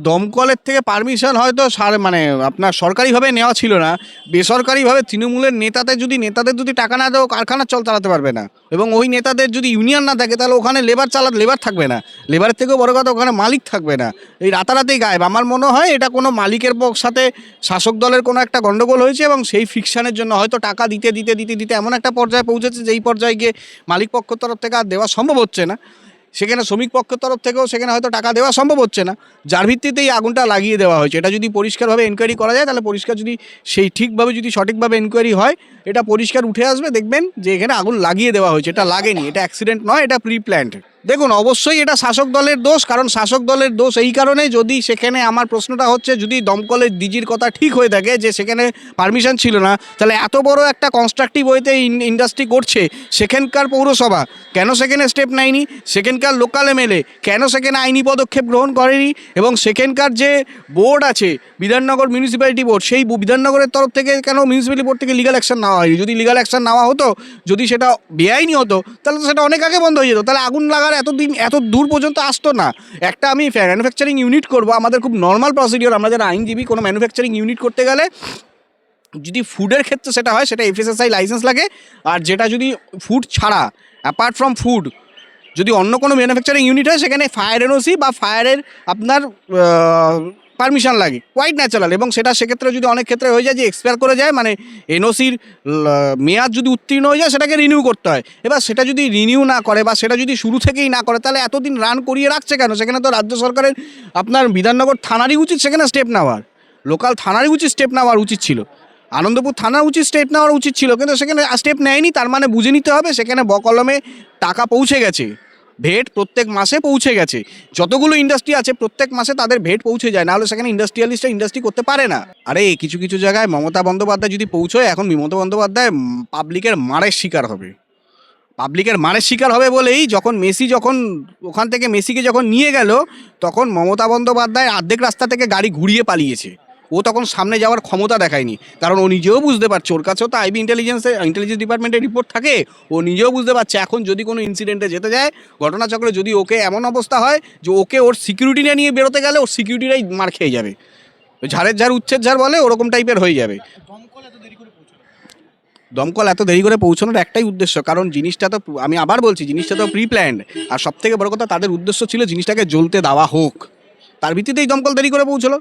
দমকলের থেকে পারমিশন হয়তো সার- মানে আপনার সরকারিভাবে নেওয়া ছিল না। বেসরকারিভাবে তৃণমূলের নেতাদের যদি নেতাদের যদি টাকা না দেও কারখানা চল চালাতে পারবে না এবং ওই নেতাদের যদি ইউনিয়ন না থাকে, তাহলে ওখানে লেবার চালা লেবার থাকবে না। লেবারের থেকেও বড় কথা, ওখানে মালিক থাকবে না। এই রাতারাতি গায়েব। আমার মনে হয় এটা কোনো মালিকের সাথে শাসক দলের কোনো একটা গন্ডগোল হয়েছে এবং সেই ফিকশানের জন্য হয়তো টাকা দিতে দিতে দিতে দিতে এমন একটা পর্যায়ে পৌঁছেছে, যেই পর্যায়ে গিয়ে মালিক পক্ষ তরফ থেকে আর দেওয়া সম্ভব হচ্ছে না। সেখানে শ্রমিক পক্ষের তরফ থেকেও সেখানে হয়তো টাকা দেওয়া সম্ভব হচ্ছে না। যার ভিত্তিতে এই আগুনটা লাগিয়ে দেওয়া হয়েছে। এটা যদি পরিষ্কারভাবে এনকোয়ারি করা যায়, তাহলে পরিষ্কার যদি সেই ঠিকভাবে যদি সঠিকভাবে এনকোয়ারি হয়, এটা পরিষ্কার উঠে আসবে। দেখবেন যে এখানে আগুন লাগিয়ে দেওয়া হয়েছে। এটা লাগেনি। এটা অ্যাক্সিডেন্ট নয়, এটা প্রি প্ল্যান্ড দেখুন, অবশ্যই এটা শাসক দলের দোষ, কারণ শাসক দলের দোষ এই কারণে যদি সেখানে আমার প্রশ্নটা হচ্ছে, যদি দমকলের ডিজির কথা ঠিক হয়ে থাকে যে সেখানে পারমিশন ছিল না, তাহলে এত বড় একটা কনস্ট্রাকটিভ ওয়েতে ইন্ডাস্ট্রি করছে, সেখানকার পৌরসভা, কেন সেখানে স্টেপ নেয়নি? সেখানকার লোকাল এমএলএ কেন সেখানে আইনি পদক্ষেপ গ্রহণ করেনি? এবং সেখানকার যে বোর্ড আছে, বিধাননগর মিউনিসিপ্যালিটি বোর্ড সেই বিধাননগরের তরফ থেকে কেন মিউনিসিপ্যালিটি বোর্ড থেকে লিগাল অ্যাকশন নেওয়া হয়নি? যদি লিগাল অ্যাকশন নেওয়া হতো, যদি সেটা বেআইনি হতো, তাহলে তো সেটা অনেক আগে বন্ধ হয়ে যেত, তাহলে আগুন লাগার এতদিন, এত দূর পর্যন্ত আসতো না। একটা আমি ম্যানুফ্যাকচারিং ইউনিট করব, আমাদের খুব নর্মাল প্রসিডিওর আমরা যারা আইনজীবী, কোনো ম্যানুফ্যাকচারিং ইউনিট করতে গেলে যদি ফুডের ক্ষেত্রে সেটা হয়, সেটা এফএসএসআই লাইসেন্স লাগে। আর যেটা যদি ফুড ছাড়া অ্যাপার্ট ফ্রম ফুড যদি অন্য কোনো ম্যানুফ্যাকচারিং ইউনিট হয়, সেখানে ফায়ার এনওসি বা ফায়ারের আপনার পারমিশন লাগে কোয়াইট ন্যাচারাল এবং সেটা সেক্ষেত্রে যদি অনেক ক্ষেত্রে হয়ে যায় যে এক্সপায়ার করে যায় মানে এনওসির মেয়াদ যদি উত্তীর্ণ হয়ে যায় সেটাকে রিনিউ করতে হয়। এবার সেটা যদি রিনিউ না করে বা সেটা যদি শুরু থেকেই না করে, তাহলে এতদিন রান করিয়ে রাখছে কেন? সেখানে তো রাজ্য সরকারের আপনার বিধাননগর থানারই উচিত সেখানে স্টেপ নেওয়ার। লোকাল থানারই উচিত স্টেপ নেওয়ার উচিত ছিল। আনন্দপুর থানার উচিত স্টেপ নেওয়ার উচিত ছিল, কিন্তু সেখানে স্টেপ নেয়নি, তার মানে বুঝে নিতে হবে সেখানে বকলমে টাকা পৌঁছে গেছে। ভেট প্রত্যেক মাসে পৌঁছে গেছে। যতগুলো ইন্ডাস্ট্রি আছে, প্রত্যেক মাসে তাদের ভেট পৌঁছে যায়। নাহলে সেখানে ইন্ডাস্ট্রিয়ালিস্টরা ইন্ডাস্ট্রি করতে পারে না। আরে, কিছু কিছু জায়গায় মমতা বন্দ্যোপাধ্যায় যদি পৌঁছয়, এখন মমতা বন্দ্যোপাধ্যায় পাবলিকের মারের শিকার হবে। পাবলিকের মারের শিকার হবে বলেই যখন মেসি যখন, ওখান থেকে মেসিকে যখন নিয়ে গেল, তখন মমতা বন্দ্যোপাধ্যায় অর্ধেক রাস্তা থেকে গাড়ি ঘুরিয়ে পালিয়েছে। ও তখন সামনে যাওয়ার ক্ষমতা দেখায়নি। কারণ ও নিজেও বুঝতে পারছে, ওর কাছেও তো আইবি ইন্টেলিজেন্সে ইন্টেলিজেন্স ডিপার্টমেন্টের রিপোর্ট থাকে। ও নিজেও বুঝতে পারছে, এখন যদি কোনো ইনসিডেন্টে যেতে যায়, ঘটনাচক্রে যদি ওকে এমন অবস্থা হয় যে ওকে ওর সিকিউরিটি নিয়ে বেরোতে গেলে ওর সিকিউরিটিরাই মার খেয়ে যাবে। ঝাড়ের ঝাড় উচ্ছেদ ঝাড় বলে ওরকম টাইপের হয়ে যাবে। দমকল এত দেরি করে পৌঁছানোর একটাই উদ্দেশ্য, কারণ জিনিসটা তো আমি আবার বলছি, জিনিসটা তো প্রি প্ল্যান্ড আর সব থেকে বড় কথা, তাদের উদ্দেশ্য ছিল জিনিসটাকে জ্বলতে দেওয়া হোক। তার ভিত্তিতেই দমকল দেরি করে পৌঁছলো।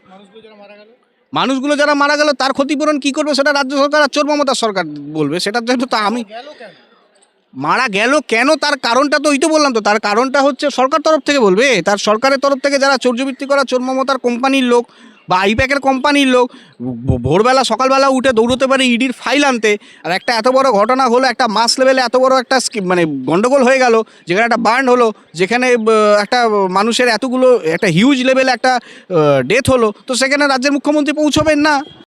মানুষগুলো যারা মারা গেল তার ক্ষতিপূরণ কি করবে সেটা রাজ্য সরকার আর চোর মমতা সরকার বলবে সেটার জন্য তো আমি মারা গেল কেন? তার কারণটা তো ওই তো বললাম তো তার কারণটা হচ্ছে সরকার তরফ থেকে বলবে তার সরকারের তরফ থেকে যারা চৌর্যবৃত্তি করা চোর মমতার কোম্পানির লোক বা আইপ্যাকের কোম্পানির লোক ভোরবেলা, সকালবেলা উঠে দৌড়তে পারে ইডির ফাইল আনতে। আর একটা এত বড় ঘটনা হলো, একটা মাস লেভেলে এত বড় একটা মানে গন্ডগোল হয়ে গেল, যেখানে একটা বার্ন হলো, যেখানে একটা মানুষের এতগুলো, একটা হিউজ লেভেলে একটা ডেথ হলো, তো সেখানে রাজ্যের মুখ্যমন্ত্রী পৌঁছবেন না।